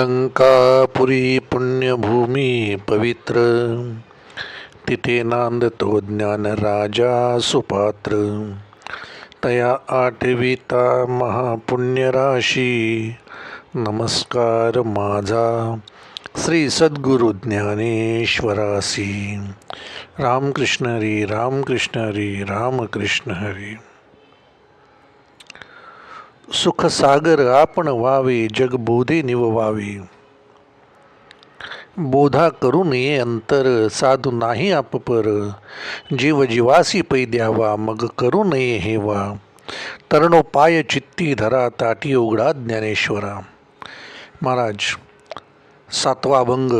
लंकापुरी पुण्यभूमी पवित्र. तिथे नांदतो ज्ञान राजा सुपात्र. तया आठविता महापुण्यराशी नमस्कार माझा श्री सद्गुरु ज्ञानेश्वरासी. रामकृष्ण हरी रामकृष्ण हरी रामकृष्ण हरी. सुखसागर आपण व्हावे जगबोधे निववावे. बोधा करू नये अंतर साधू नाही आपपर. जीव जीवासी पै द्यावा मग करू नये हेवा. तरणो पाय चित्ती धरा ताटी उघडा ज्ञानेश्वरा. महाराज सातवा भंग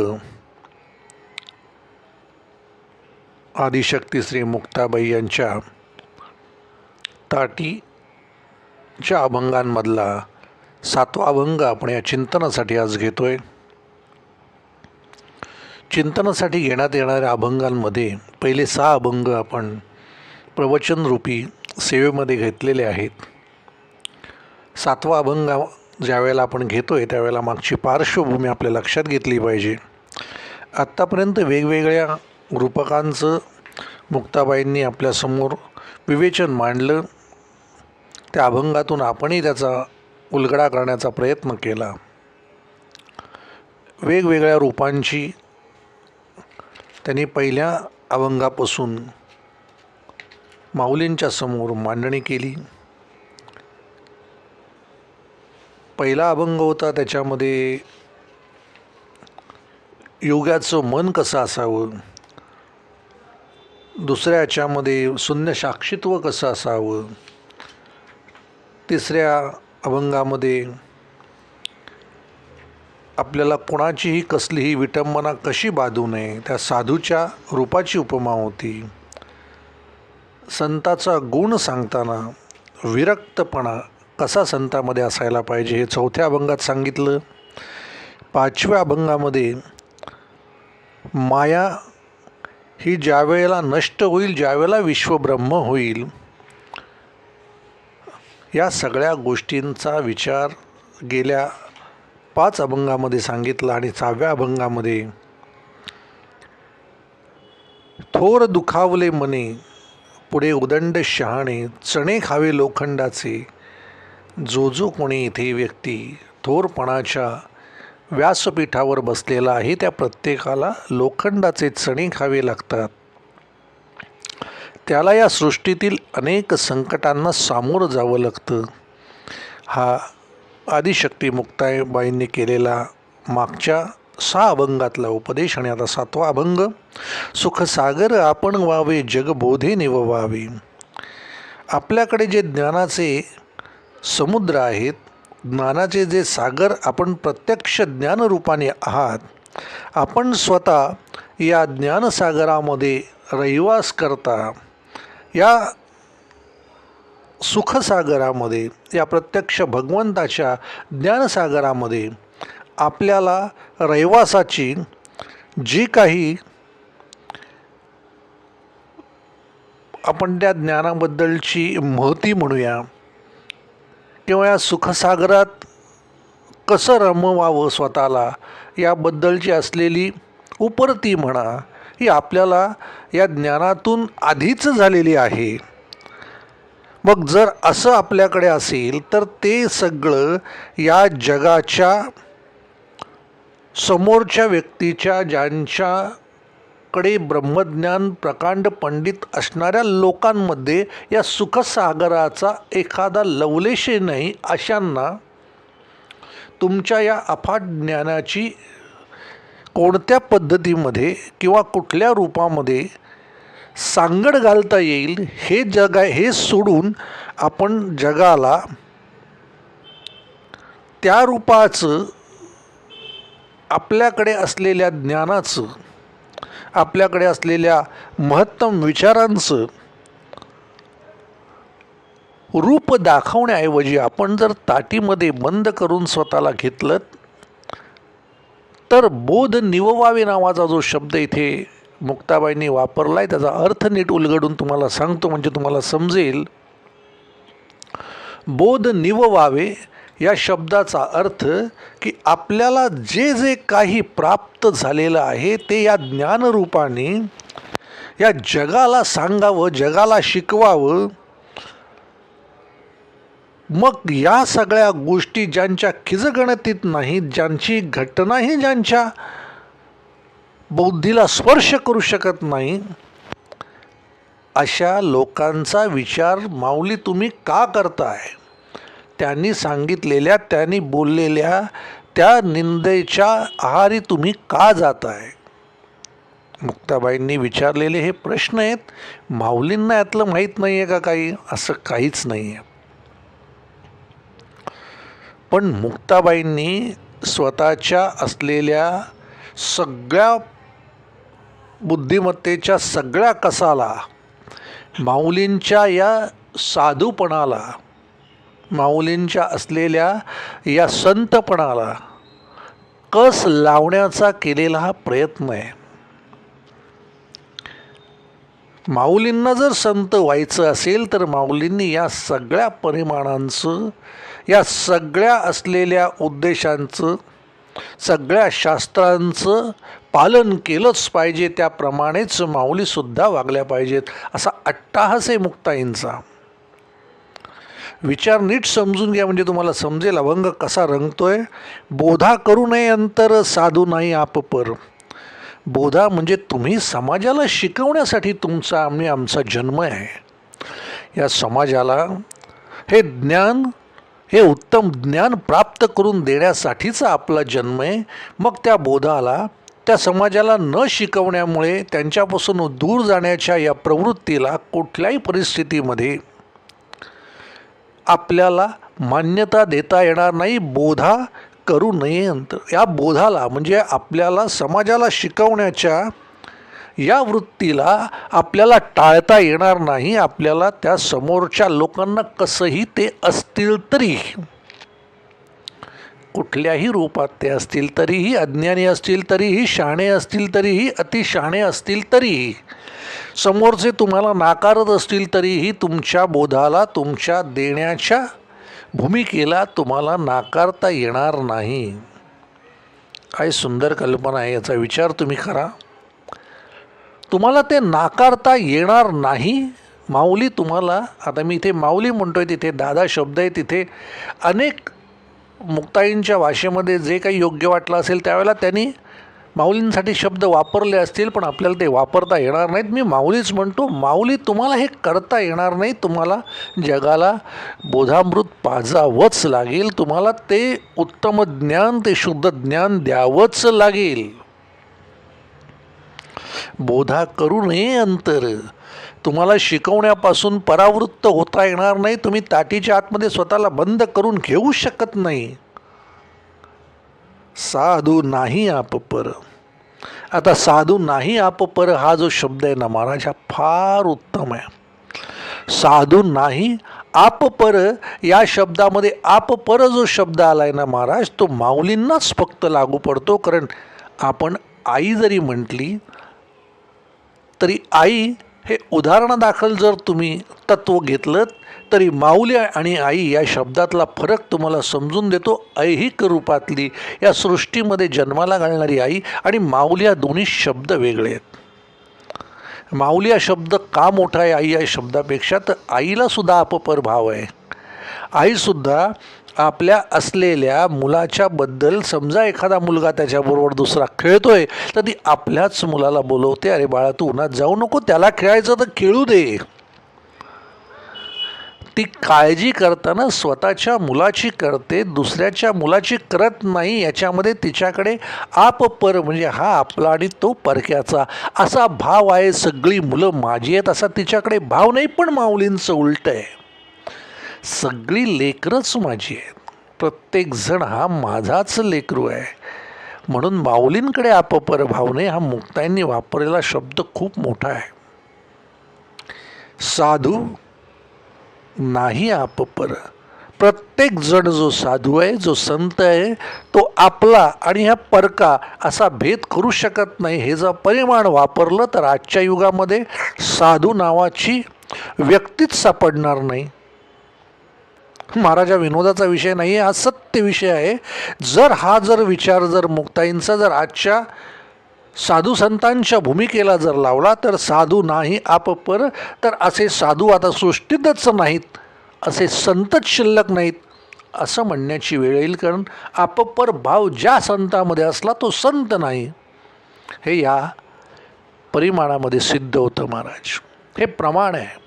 आदिशक्ती श्री मुक्ताबाई यांच्या ताटी च्या अभंगांमधला सातवा अभंग आपण या चिंतनासाठी आज घेतोय. चिंतनासाठी घेण्यात येणाऱ्या अभंगांमध्ये पहिले सहा अभंग आपण प्रवचनरूपी सेवेमध्ये घेतलेले आहेत. सातवा अभंग ज्यावेळेला आपण घेतोय त्यावेळेला मागची पार्श्वभूमी आपल्या लक्षात घेतली पाहिजे. आत्तापर्यंत वेगवेगळ्या रूपकांचं मुक्ताबाईंनी आपल्यासमोर विवेचन मांडलं. त्या अभंगातून आपणही त्याचा उलगडा करण्याचा प्रयत्न केला. वेगवेगळ्या रूपांची त्यांनी पहिल्या अभंगापासून माऊलींच्या समोर मांडणी केली. पहिला अभंग होता त्याच्यामध्ये योगाचं मन कसं असावं? दुसऱ्या याच्यामध्ये शून्य साक्षित्व कसं असावं? तिसऱ्या अभंगामध्ये आपल्याला कोणाचीही कसलीही विटंबना कशी बाधू नये त्या साधूच्या रूपाची उपमा होती. संताचा गुण सांगताना विरक्तपणा कसा संतामध्ये असायला पाहिजे हे चौथ्या अभंगात सांगितलं. पाचव्या अभंगामध्ये माया ही ज्यावेळेला नष्ट होईल ज्यावेळेला विश्वब्रह्म होईल या सगळ्या गोष्टींचा विचार गेल्या पाच अभंगामध्ये सांगितला आणि सहाव्या अभंगामध्ये थोर दुखावले मने पुढे उदंड शहाणे चणे खावे लोखंडाचे जो जो कोणी इथे व्यक्ती थोरपणाच्या व्यासपीठावर बसलेला आहे त्या प्रत्येकाला लोखंडाचे चणे खावे लागतात. त्याला या सृष्टीतील अनेक संकटांना सामोरं जावं लागतं. हा आदिशक्ती मुक्ताबाईंनी केलेला मागच्या सहा अभंगातला उपदेश आणि आता सातवा अभंग सुखसागर आपण व्हावे जगबोधे निववावे. आपल्याकडे जे ज्ञानाचे समुद्र आहेत ज्ञानाचे जे सागर आपण प्रत्यक्ष ज्ञानरूपाने आहात आपण स्वतः या ज्ञानसागरामध्ये रहिवास करता. या सुखसागरामध्ये या प्रत्यक्ष भगवंताच्या ज्ञानसागरामध्ये आपल्याला रहिवासाची जी काही आपण त्या ज्ञानाबद्दलची महती म्हणूया किंवा या सुखसागरात कसं रमवावं स्वतःला याबद्दलची असलेली उपरती म्हणा ही आपल्याला या ज्ञानातून आधीच झालेली आहे. मग जर असं आपल्याकडे असेल तर ते सगळं या जगाच्या समोरच्या व्यक्तीच्या ज्यांच्याकडे ब्रह्मज्ञान प्रकांड पंडित असणाऱ्या लोकांमध्ये या सुखसागराचा एखादा लवलेशे नाही अशांना तुमच्या या अफाट ज्ञानाची कोणत्या पद्धतीमध्ये किंवा कुठल्या रूपामध्ये सांगड घालता येईल हे जग हे सोडून आपण जगाला त्या रूपाचं आपल्याकडे असलेल्या ज्ञानाचं आपल्याकडे असलेल्या महत्तम विचारांचं रूप दाखवण्याऐवजी आपण जर ताटीमध्ये बंद करून स्वतःला घेतलं तर बोध निववावे नावाचा जो शब्द इथे मुक्ताबाईंनी वापरला आहे त्याचा अर्थ नीट उलगडून तुम्हाला सांगतो म्हणजे तुम्हाला समजेल. बोध निववावे या शब्दाचा अर्थ की आपल्याला जे जे काही प्राप्त झालेलं आहे ते या ज्ञानरूपाने या जगाला सांगावं जगाला शिकवावं मग या सगळ्या गोष्टी ज्यांच्या खिजगणतीत नाहीत ज्यांची घटनाही ज्यांच्या बुद्धीला स्पर्श करू शकत नाही अशा लोकांचा विचार माऊली तुम्ही का करताय? त्यांनी सांगितलेल्या त्यांनी बोललेल्या त्या निंदेच्या आहारी तुम्ही का जाताय? मुक्ताबाईंनी विचारलेले हे प्रश्न आहेत. माऊलींना यातलं माहीत नाही आहे का काही? असं काहीच नाही आहे पण मुक्ताबाईंनी स्वतःच्या असलेल्या सगळ्या बुद्धिमत्तेच्या सगळ्या कसाला माऊलींच्या या साधूपणाला माऊलींच्या असलेल्या या संतपणाला कस लावण्याचा केलेला हा प्रयत्न आहे. माऊलींना जर संत व्हायचं असेल तर माऊलींनी या सगळ्या परिमाणांचं या सगळ्या असलेल्या उद्देशांचं सगळ्या शास्त्रांचं पालन केलंच पाहिजे. त्याप्रमाणेच माऊलीसुद्धा वागल्या पाहिजेत. असा अट्टाहास आहे मुक्ताईंचा. विचार नीट समजून घ्या. म्हणजे तुम्हाला समजेल अभंग कसा रंगतोय? बोधा करू नये अंतर साधू नाही आप पर. बोधा म्हणजे तुम्ही समाजाला शिकवण्यासाठी तुमचा आम्ही आमचा जन्म आहे. या समाजाला हे ज्ञान हे उत्तम ज्ञान प्राप्त करून देण्यासाठीचा आपला जन्म आहे. मग त्या बोधाला त्या समाजाला न शिकवण्यामुळे त्यांच्यापासून दूर जाण्याच्या या प्रवृत्तीला कुठल्याही परिस्थितीमध्ये आपल्याला मान्यता देता येणार नाही. बोधा करू नये या बोधाला म्हणजे आपल्याला समाजाला शिकवण्याच्या या वृत्तीला आपल्याला टाळता येणार नाही आपल्याला त्या समोरच्या लोकांना कसंही ते असतील तरी. कुठल्याही रूपात ते असतील तरीही अज्ञानी असतील तरीही शाणे असतील तरीही अतिशाणे असतील तरीही. समोरचे तुम्हाला नाकारत असतील तरीही तुमच्या बोधाला तुमच्या देण्याच्या भूमिकेला तुम्हाला नाकारता येणार नाही. काय सुंदर कल्पना आहे याचा विचार तुम्ही करा. तुम्हाला ते नाकारता येणार नाही. माऊली तुम्हाला आता मी इथे माऊली म्हणतो आहे तिथे दादा शब्द आहे तिथे. अनेक मुक्ताईंच्या भाषेमध्ये जे काही योग्य वाटलं असेल त्यावेळेला त्यांनी माऊलींसाठी शब्द वापरले असतील पण आपल्याला ते वापरता येणार नाहीत. मी माऊलीच म्हणतो माऊली तुम्हाला हे करता येणार नाही. तुम्हाला जगाला बोधामृत पाजावंच लागेल. तुम्हाला ते उत्तम ज्ञान ते शुद्ध ज्ञान द्यावंच लागेल. बोधा करू नये अंतर. तुम्हाला शिकवण्यापासून परावृत्त होता येणार नाही. तुम्ही ताटीच्या आतमध्ये स्वतःला बंद करून घेऊ शकत नाही. साधू नाही आप पर. आता साधू नाही आप पर हा जो शब्द आहे ना महाराज हा फार उत्तम आहे. साधू नाही आप पर या शब्दामध्ये आप पर जो शब्द आला आहे ना महाराज तो माऊलींनाच फक्त लागू पडतो. कारण आपण आई जरी म्हटली तरी आई हे उदाहरणादाखल जर तुम्ही तत्त्व घेतलं तरी माऊली आणि आई या शब्दातला फरक तुम्हाला समजून देतो. ऐहिक रूपातली या सृष्टीमध्ये जन्माला घालणारी आई आणि माऊली या दोन्ही शब्द वेगळे आहेत. माऊली हा शब्द का मोठा आहे? आई या शब्दापेक्षा तर आईलासुद्धा अपपर भाव आहे. आईसुद्धा आपल्या असलेल्या मुलाच्याबद्दल समजा एखादा मुलगा त्याच्याबरोबर दुसरा खेळतोय तर ती आपल्याच मुलाला बोलवते अरे बाळा तू उन्हात जाऊ नको त्याला खेळायचं तर खेळू दे. ती काळजी करताना स्वतःच्या मुलाची करते दुसऱ्याच्या मुलाची करत नाही याच्यामध्ये तिच्याकडे आप पर म्हणजे हा आपला आणि तो परक्याचा असा भाव आहे सगळी मुलं माझी आहेत असा तिच्याकडे भाव नाही पण माऊलींचं उलट आहे. सगळी लेकरंच माझी आहेत. प्रत्येकजण हा माझाच लेकरू आहे. म्हणून माऊलींकडे आपपर भावने हा मुक्ताईंनी वापरलेला शब्द खूप मोठा आहे. साधू नाही आपपर. प्रत्येक जण जो साधू आहे जो संत आहे तो आपला आणि ह्या परका असा भेद करू शकत नाही. हे जर परिमाण वापरलं तर आजच्या युगामध्ये साधू नावाची व्यक्तीच सापडणार नाही. महाराजा विनोदाचा विषय नाही आहे हा सत्य विषय आहे. जर हा जर विचार जर मुक्ताईंचा जर आजच्या साधू संतांच्या भूमिकेला जर लावला तर साधू नाही आपपर तर असे साधू आता सृष्टीतच नाहीत असे संतच शिल्लक नाहीत असं म्हणण्याची वेळ येईल कारण आपपर भाव ज्या संतामध्ये असला तो संत नाही. हे या परिमाणामध्ये सिद्ध होतं महाराज. हे प्रमाण आहे.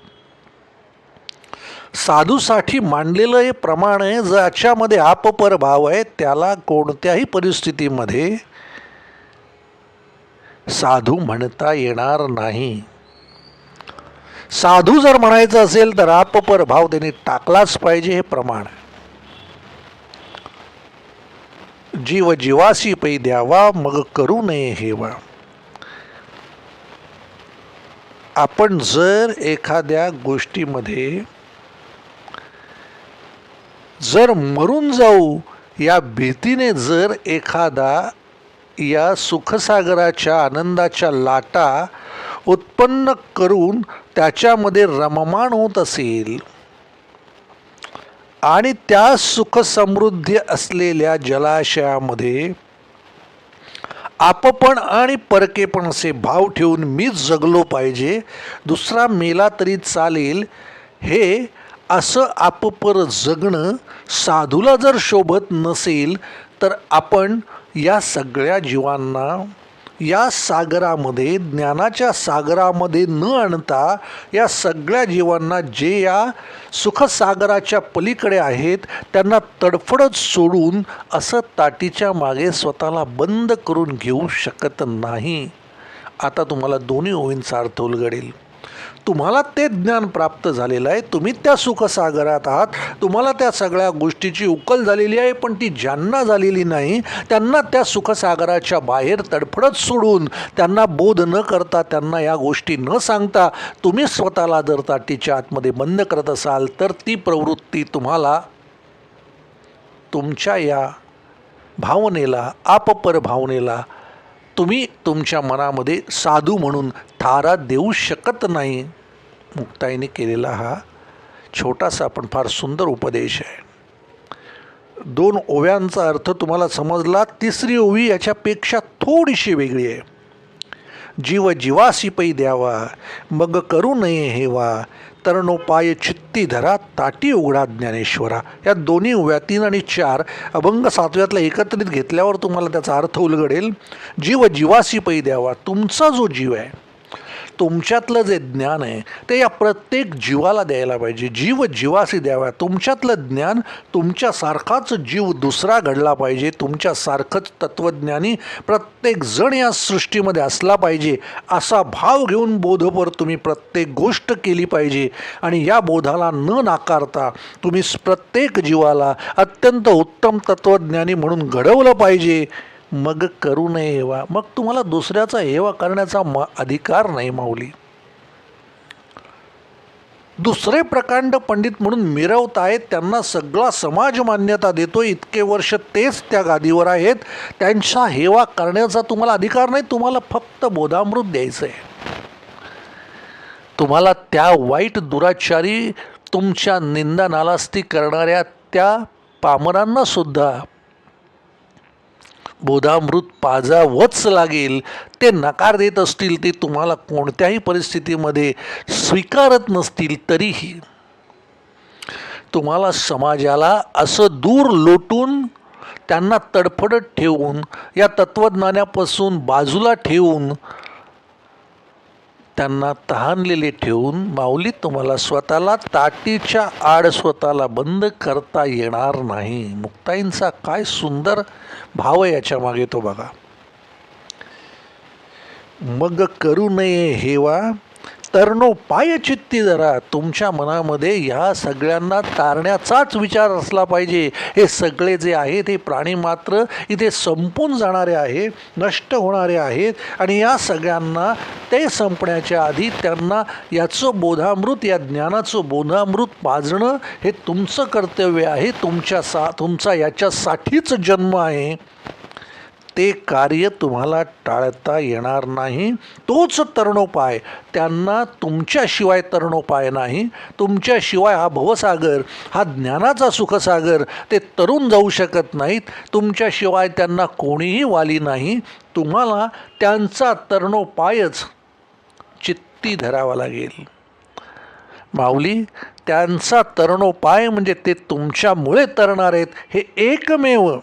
साधूसाठी मांडलेलं हे प्रमाण आहे ज्याच्यामध्ये आपपर भाव आहे त्याला कोणत्याही परिस्थितीमध्ये साधू म्हणता येणार नाही. साधू जर म्हणायचं असेल तर आपपर भाव त्यांनी टाकलाच पाहिजे हे प्रमाण. जीव जीवासी पै द्यावा मग करू नये हेवा. आपण जर एखाद्या गोष्टीमध्ये जर मरून जाऊ या भीतीने जर एखादा या सुखसागराच्या आनंदाच्या लाटा उत्पन्न करून त्याच्यामध्ये रममाण होत असेल आणि त्या सुखसमृद्धी असलेल्या जलाशयामध्ये आपपण आणि परकेपण असे भाव ठेवून मीच जगलो पाहिजे दुसरा मेला तरी चालेल हे असं आपपर जगणं साधूला जर शोभत नसेल तर आपण या सगळ्या जीवांना या सागरामध्ये ज्ञानाच्या सागरामध्ये न आणता या सगळ्या जीवांना जे या सुखसागराच्या पलीकडे आहेत त्यांना तडफडत सोडून असं ताटीच्या मागे स्वतःला बंद करून घेऊ शकत नाही. आता तुम्हाला दोन्ही ओळींचा अर्थ उलगडेल. तुम्हाला ते ज्ञान प्राप्त झालेलं आहे. तुम्ही त्या सुखसागरात आहात. तुम्हाला त्या सगळ्या गोष्टीची उकल झालेली आहे पण ती ज्यांना झालेली नाही त्यांना त्या सुखसागराच्या बाहेर तडफडत सोडून त्यांना बोध न करता त्यांना या गोष्टी न सांगता तुम्ही स्वतःला जर ताटीच्या आतमध्ये बंद करत असाल तर ती प्रवृत्ती तुम्हाला तुमच्या या भावनेला आपपर भावनेला तुम्ही तुमच्या मनामध्ये साधू म्हणून थारा देऊ शकत नाही. मुक्ताईने केलेला हा छोटासा पण फार सुंदर उपदेश आहे. दोन ओव्यांचा अर्थ तुम्हाला समजला तिसरी ओवी याच्यापेक्षा थोडीशी वेगळी आहे. जीव जीवासी पै द्यावा मग करू नये हेवा तरणोपाय चित्ती धरा ताटी उघडा ज्ञानेश्वरा. या दोन्ही ओव्या तीन आणि चार अभंग सातव्यातला एकत्रित घेतल्यावर तुम्हाला त्याचा अर्थ उलगडेल. जीव जीवासी पै द्यावा तुमचा जो जीव आहे तुमच्यातलं जे ज्ञान आहे ते या प्रत्येक जीवाला द्यायला पाहिजे. जीव जीवासी द्यावा. तुमच्यातलं ज्ञान तुमच्यासारखाच जीव दुसरा घडला पाहिजे. तुमच्यासारखंच तत्त्वज्ञानी प्रत्येक जण या सृष्टीमध्ये असला पाहिजे. असा भाव घेऊन बोधपर तुम्ही प्रत्येक गोष्ट केली पाहिजे. आणि या बोधाला न नाकारता तुम्ही प्रत्येक जीवाला अत्यंत उत्तम तत्त्वज्ञानी म्हणून घडवलं पाहिजे. मग करू नये हेवा. मग तुम्हाला दुसऱ्याचा हेवा करण्याचा म अधिकार नाही माऊली. दुसरे प्रकांड पंडित म्हणून मिरवत आहेत त्यांना सगळा समाज मान्यता देतो इतके वर्ष तेच त्या गादीवर आहेत. त्यांचा हेवा करण्याचा तुम्हाला अधिकार नाही तुम्हाला फक्त बोधामृत द्यायचं आहे तुम्हाला त्या वाईट दुराचारी तुमच्या निंदा नालास्ती करणाऱ्या त्या पामरांना सुद्धा बोधामृत पाजावंच लागेल ते नकार देत असतील ते तुम्हाला कोणत्याही परिस्थितीमध्ये स्वीकारत नसतील तरीही. तुम्हाला समाजाला असं दूर लोटून त्यांना तडफडत ठेवून या तत्त्वज्ञानापासून बाजूला ठेवून त्यांना तहानलेले ठेवून माऊली तुम्हाला स्वतःला ताटीच्या आड स्वतःला बंद करता येणार नाही. मुक्ताईंचा काय सुंदर भाव आहे याच्या मागे तो बघा. मग करू नये हेवा तरणो पायचित्ती जरा तुमच्या मनामध्ये ह्या सगळ्यांना तारण्याचाच विचार असला पाहिजे. हे सगळे जे आहेत हे प्राणी मात्र इथे संपून जाणारे आहे नष्ट होणारे आहेत आणि या सगळ्यांना ते संपण्याच्या आधी त्यांना याचं बोधामृत या ज्ञानाचं बोधामृत पाजणं हे तुमचं कर्तव्य आहे. तुमच्या सा तुमचा याच्यासाठीच जन्म आहे. ते कार्य तुम्हाला टाळता येणार नाही. तोच तरणोपाय. त्यांना तुमच्याशिवाय तरणोपाय नाही. तुमच्याशिवाय हा भवसागर हा ज्ञानाचा सुखसागर ते तरुण जाऊ शकत नाहीत. तुमच्याशिवाय त्यांना कोणीही वाली नाही. तुम्हाला त्यांचा तरणोपायच चित्ती धरावा लागेल. माऊली त्यांचा तरणोपाय म्हणजे ते तुमच्यामुळे तरणार आहेत. हे एकमेव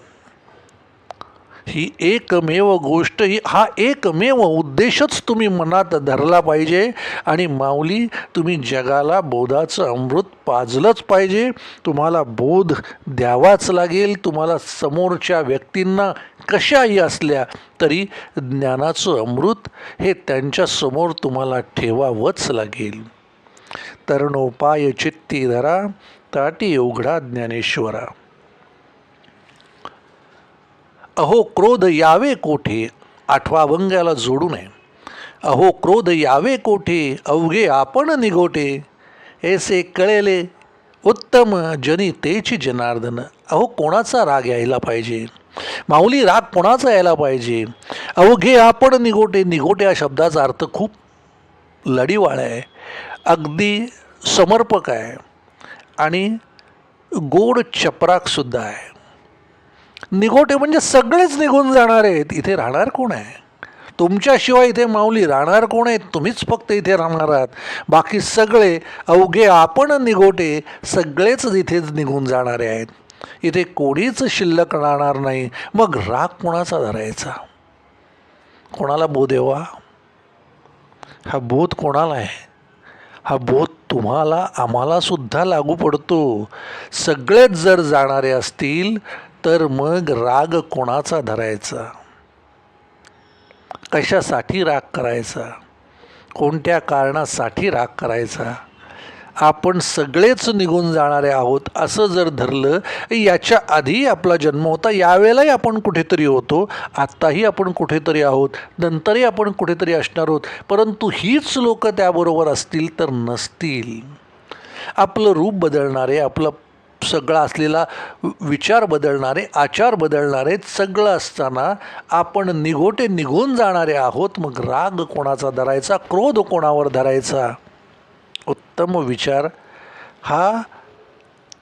ही एकमेव गोष्ट ही हा एकमेव उद्देशच तुम्ही मनात धरला पाहिजे आणि माऊली तुम्ही जगाला बोधाचं अमृत पाजलंच पाहिजे. तुम्हाला बोध द्यावाच लागेल. तुम्हाला समोरच्या व्यक्तींना कशाही असल्या तरी ज्ञानाचं अमृत हे त्यांच्यासमोर तुम्हाला ठेवावंच लागेल. तरणोपाय चित्ती धरा ताटी उघडा ज्ञानेश्वरा. अहो क्रोध यावे कोठे? आठवा अभंगाला जोडू नये. अहो क्रोध यावे कोठे? अवघे आपण निघोटे. ऐसे कळेले उत्तम जनी तेची जनार्दन. अहो कोणाचा राग यायला पाहिजे? माऊली राग कोणाचा यायला पाहिजे? अवघे आपण निगोटे निगोटे या शब्दाचा अर्थ खूप लढीवाळा आहे. अगदी समर्पक आहे. आणि गोड चपराकसुद्धा आहे. निगोटे म्हणजे सगळेच निघून जाणार आहेत. इथे राहणार कोण आहे? तुमच्याशिवाय इथे माऊली राहणार कोण आहेत? तुम्हीच फक्त इथे राहणार आहात. बाकी सगळे अवघे आपण निगोटे सगळेच इथेच निघून जाणारे आहेत. इथे कोणीच शिल्लक राहणार नाही. मग राग कोणाचा धरायचा? कोणाला बोध येवा हा बोध कोणाला आहे? हा बोध तुम्हाला आम्हाला सुद्धा लागू पडतो. सगळेच जर जाणारे असतील तर मग राग कोणाचा धरायचा? कशासाठी राग करायचा? कोणत्या कारणासाठी राग करायचा? आपण सगळेच निघून जाणारे आहोत असं जर धरलं याच्या आधी आपला जन्म होता यावेळेलाही आपण कुठेतरी होतो. आत्ताही आपण कुठेतरी आहोत नंतरही आपण कुठेतरी असणार आहोत. परंतु हीच लोक त्याबरोबर असतील तर नसतील. आपलं रूप बदलणारे आपलं सगळा असलेला विचार बदलणारे आचार बदलणारे सगळं असताना आपण निघोटे निघून जाणारे आहोत. मग राग कोणाचा धरायचा? क्रोध कोणावर धरायचा? उत्तम विचार. हा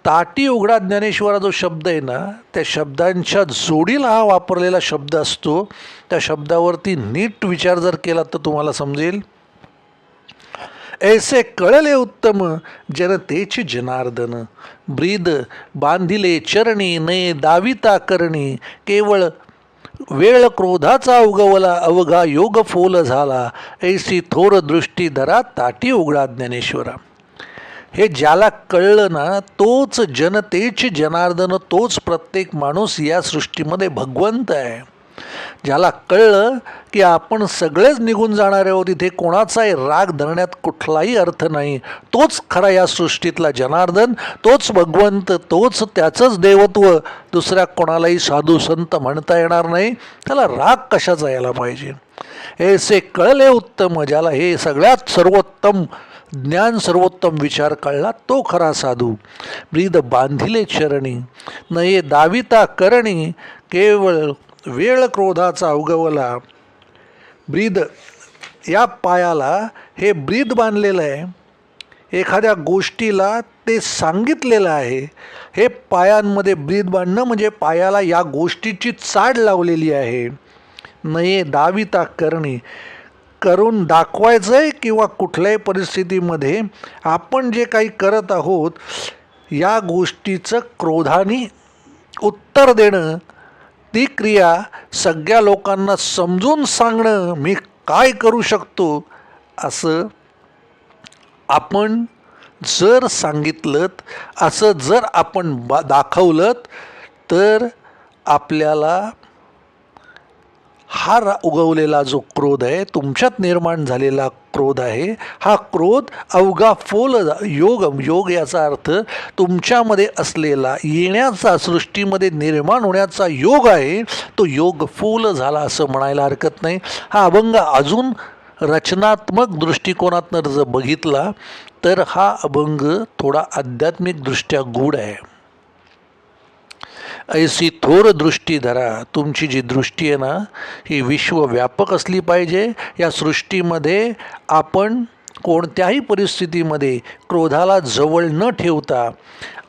ताटी उघडा ज्ञानेश्वरा जो शब्द आहे ना त्या शब्दांच्या जोडीला हा वापरलेला शब्द असतो. त्या शब्दावरती नीट विचार जर केला तर तुम्हाला समजेल. ऐसे कळले उत्तम जनतेचे जनार्दन. ब्रीद बांधिले चरणी नये दाविता करणी. केवळ वेळ क्रोधाचा उगवला अवघा योग फोल झाला. ऐसी थोर दृष्टी धरा ताटी उघडा ज्ञानेश्वरा. हे ज्याला कळलं ना तोच जनतेचे जनार्दन तोच प्रत्येक माणूस या सृष्टीमध्ये भगवंत आहे. ज्याला कळलं की आपण सगळेच निघून जाणारे आहोत इथे कोणाचाही राग धरण्यात कुठलाही अर्थ नाही. तोच खरा या सृष्टीतला जनार्दन तोच भगवंत तोच त्याचंच देवत्व. दुसऱ्या कोणालाही साधू संत म्हणता येणार नाही. त्याला राग कशाचा यायला पाहिजे? ऐसे कळले उत्तम ज्याला हे सगळ्यात सर्वोत्तम ज्ञान सर्वोत्तम विचार कळला तो खरा साधू. ब्रीद बांधिले चरणी नये दाविता करणी केवळ वेळ क्रोधाचा उगवला ब्रीद या पायाला हे ब्रीद बांधलेलं आहे. एखाद्या गोष्टीला ते सांगितलेलं आहे. हे पायांमध्ये ब्रीद बांधणं म्हणजे पायाला या गोष्टीची चाड लावलेली आहे. नये दाविता करणे. करून दाखवायचं आहे किंवा कुठल्याही परिस्थितीमध्ये आपण जे काही करत आहोत या गोष्टीचं क्रोधाने उत्तर देणं ती क्रिया सगळ्या लोकांना समजून सांगणं मी काय करू शकतो असं आपण जर सांगितलं असं जर आपण बा दाखवलं तर आपल्याला हा रा उगवलेला जो क्रोध आहे तुमच्यात निर्माण झालेला क्रोध आहे हा क्रोध अवघा फोल योग योग याचा अर्थ तुमच्यामध्ये असलेला येण्याचा सृष्टीमध्ये निर्माण होण्याचा योग आहे तो योग फोल झाला असं म्हणायला हरकत नाही. हा अभंग अजून रचनात्मक दृष्टिकोनातनं जर बघितला तर हा अभंग थोडा आध्यात्मिकदृष्ट्या गूढ आहे. ऐसी थोर दृष्टी धरा. तुमची जी दृष्टी आहे ना ही विश्वव्यापक असली पाहिजे. या सृष्टीमध्ये आपण कोणत्याही परिस्थितीमध्ये क्रोधाला जवळ न ठेवता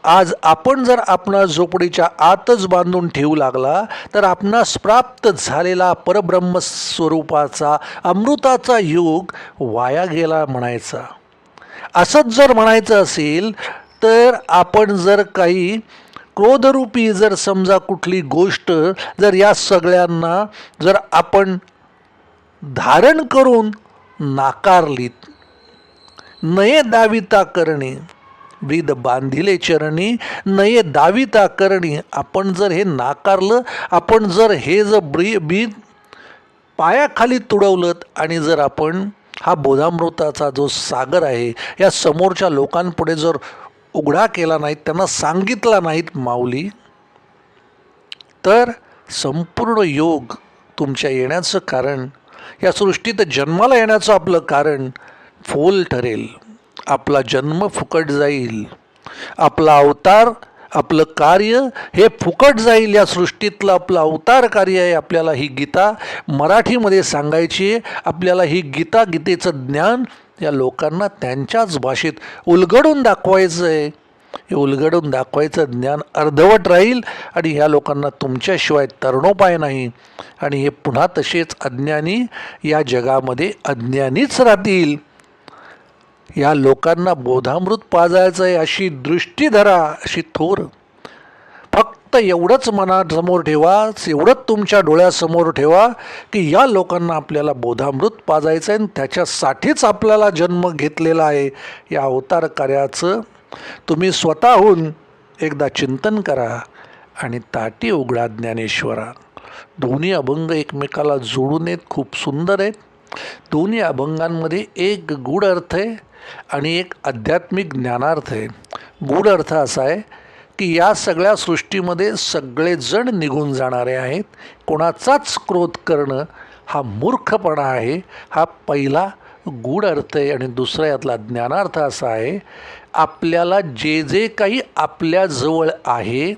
आज आपण जर आपणा झोपडीच्या आतच बांधून ठेवू लागला तर आपणास प्राप्त झालेला परब्रह्म स्वरूपाचा अमृताचा योग वाया गेला म्हणायचा. असंच जर म्हणायचं असेल तर आपण जर काही क्रोधरूपी जर समजा कुठली गोष्ट जर या सगळ्यांना जर आपण धारण करून नाकारलीत नये दाविता करणे ब्रीद बांधिले चरणी नये दाविता करणी आपण जर हे नाकारलं आपण जर हे जर ब्री बीद पायाखाली तुडवलं आणि जर आपण हा बोधामृताचा जो सागर आहे या समोरच्या लोकांपुढे जर उघडा केला नाहीत त्यांना सांगितला नाहीत माऊली. तर संपूर्ण योग तुमच्या येण्याचं कारण या सृष्टीत जन्माला येण्याचं आपलं कारण फोल ठरेल. आपला जन्म फुकट जाईल. आपला अवतार आपलं कार्य हे फुकट जाईल. या सृष्टीतलं आपलं अवतार कार्य आहे आपल्याला ही गीता मराठीमध्ये सांगायची आहे. आपल्याला ही गीता गीतेचं ज्ञान या लोकांना त्यांच्याच भाषेत उलगडून दाखवायचं आहे हे उलगडून दाखवायचं ज्ञान अर्धवट राहील आणि ह्या लोकांना तुमच्याशिवाय तरणोपाय नाही. आणि हे पुन्हा तसेच अज्ञानी या जगामध्ये अज्ञानीच राहतील. या लोकांना बोधामृत पाजायचं आहे अशी दृष्टी धरा अशी थोर फक्त एवढंच मनासमोर ठेवा एवढंच तुमच्या डोळ्यासमोर ठेवा की या लोकांना आपल्याला बोधामृत पाजायचं आहे आणि त्याच्यासाठीच आपल्याला जन्म घेतलेला आहे. या अवतार कार्याचं तुम्ही स्वतःहून एकदा चिंतन करा आणि ताटी उघडा ज्ञानेश्वरा. दोन्ही अभंग एकमेकाला जोडून आहेत खूप सुंदर आहेत. दोन्ही अभंगांमध्ये एक गूढ अर्थ आहे आणि एक आध्यात्मिक ज्ञानार्थ आहे. गूढ अर्थ असा आहे की या सगळ्या सृष्टीमध्ये सगळेजण निघून जाणारे आहेत. कोणाचाच क्रोध करणं हा मूर्खपणा आहे. हा पहिला गूढ अर्थ आहे आणि दुसरा यातला ज्ञानार्थ असा आहे. आपल्याला जे जे काही आपल्याजवळ आहे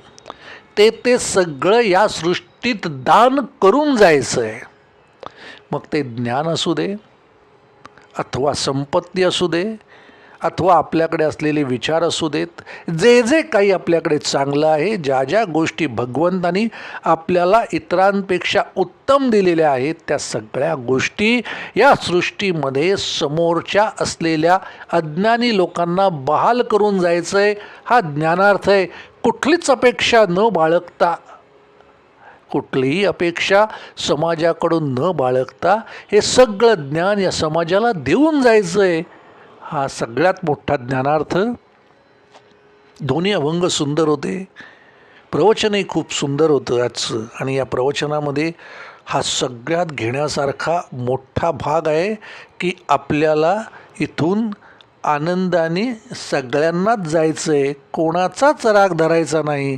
ते ते सगळं या सृष्टीत दान करून जायचं आहे. मग ते ज्ञान असू दे अथवा संपत्ती असू दे अथवा आपल्याकडे असलेले विचार असू देत जे जे काही आपल्याकडे चांगलं आहे ज्या ज्या गोष्टी भगवंतानी आपल्याला इतरांपेक्षा उत्तम दिलेल्या आहेत त्या सगळ्या गोष्टी या सृष्टीमध्ये समोरच्या असलेल्या अज्ञानी लोकांना बहाल करून जायचं आहे हा ज्ञानार्थ आहे. कुठलीच अपेक्षा न बाळगता कुठलीही अपेक्षा समाजाकडून न बाळगता हे सगळं ज्ञान या समाजाला देऊन जायचं आहे हा सगळ्यात मोठा ज्ञानार्थ दोन्ही अभंग सुंदर होते. प्रवचनही खूप सुंदर होतं आजचं. आणि या प्रवचनामध्ये हा सगळ्यात घेण्यासारखा मोठा भाग आहे की आपल्याला इथून आनंदाने सगळ्यांनाच जायचं आहे कोणाचाच राग धरायचा नाही.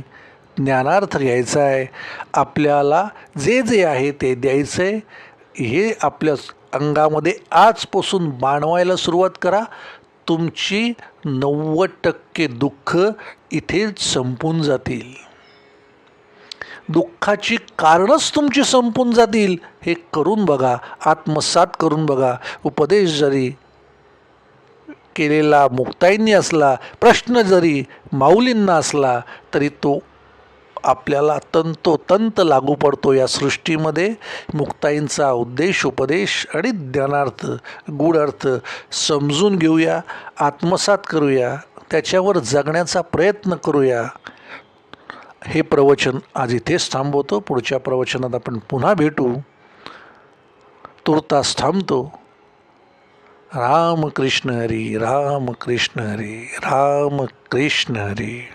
ज्ञानार्थ घ्यायचा आहे. आपल्याला जे जे आहे ते द्यायचं आहे हे आपल्या अंगामध्ये आजपासून बाणवायला सुरुवात करा. तुमची नव्वद टक्के दुःख इथेच संपून जातील. दुःखाची कारणच तुमची संपून जातील. हे करून बघा. आत्मसात करून बघा. उपदेश जरी केलेला मुक्ताईंनी असला प्रश्न जरी माऊलींना असला तरी तो आपल्याला तंतोतंत लागू पडतो या सृष्टीमध्ये. मुक्ताईंचा उद्देश उपदेश आणि ज्ञानार्थ गूढ अर्थ समजून घेऊया आत्मसात करूया त्याच्यावर जगण्याचा प्रयत्न करूया. हे प्रवचन आज इथेच थांबवतो. पुढच्या प्रवचनात आपण पुन्हा भेटू. तुर्तास थांबतो. राम कृष्ण हरी राम कृष्ण हरी राम कृष्ण हरी.